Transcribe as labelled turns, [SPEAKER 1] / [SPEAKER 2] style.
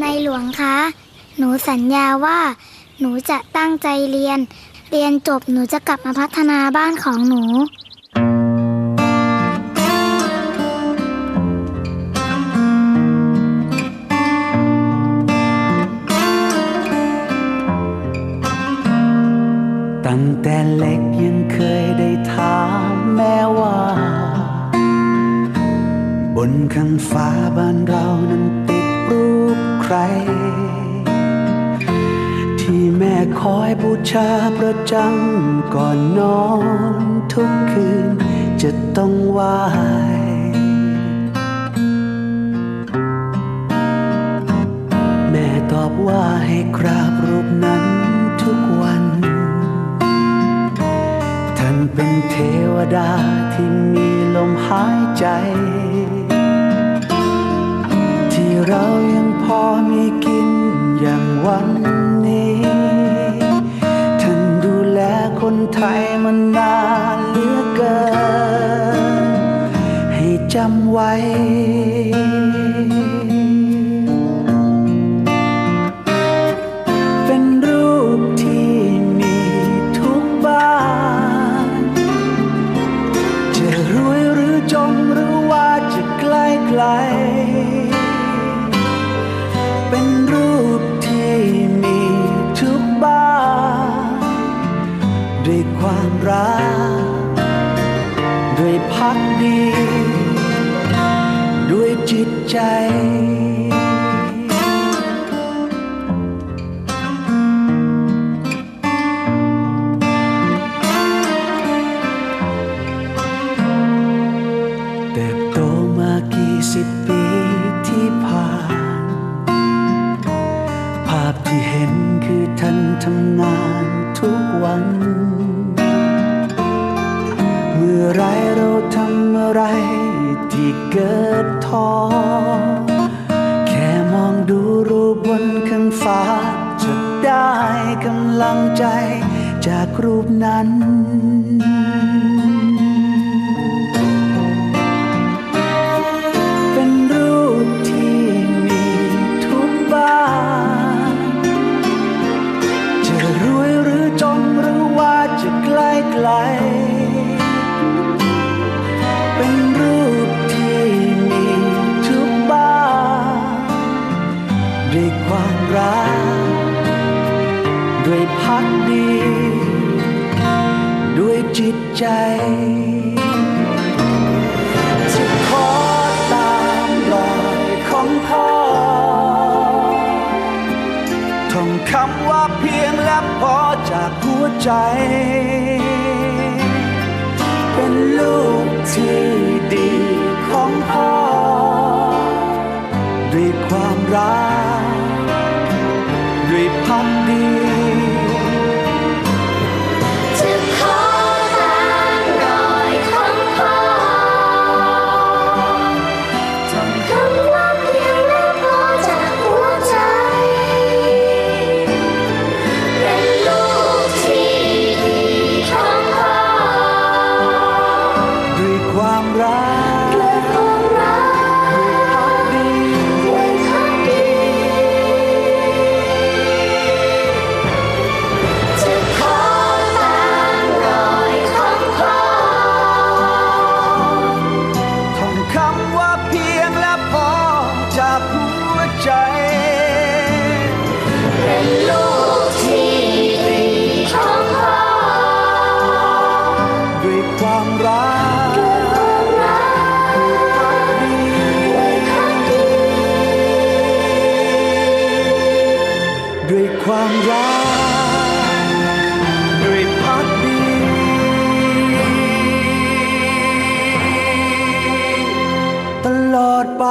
[SPEAKER 1] ในหลวงคะ หนูสัญญาว่า หนูจะตั้งใจเรียน เรียนจบหนูจะกลับมาพัฒนาบ้านของหนู
[SPEAKER 2] ตั้งแต่เล็กยังเคยได้ถามแม่ว่า บนข้างฟ้าบ้านเรา อยบูชาประจำก่อนนอนทุกคืนจะต้องไหวแม่ตอบว่าให้กราบรูปนั้นทุกวัน ท่านเป็นเทวดาที่มีลมหายใจ ที่เรายังพอมีกินอย่างวัน ไทยมันนานเหลือเกิน ให้จำไว้ ด้วยความรัก ด้วยพักดี ด้วยจิตใจ ไรเราทำอะไรที่เกิดท้อแค่มองดูรูปบนข้างฟ้า จะได้กำลังใจจากรูปนั้นเป็น ด้วยพักดี ด้วยจิตใจจะขอตามรอยของพ่อท่องคำว่าเพียงและพอจากหัวใจ เป็นลูกที่ดีของพ่อ ด้วยความรัก
[SPEAKER 1] องคำว่าเพียงและพอจากหัวใจ
[SPEAKER 2] ความรักด้วยพักดีตลอดไป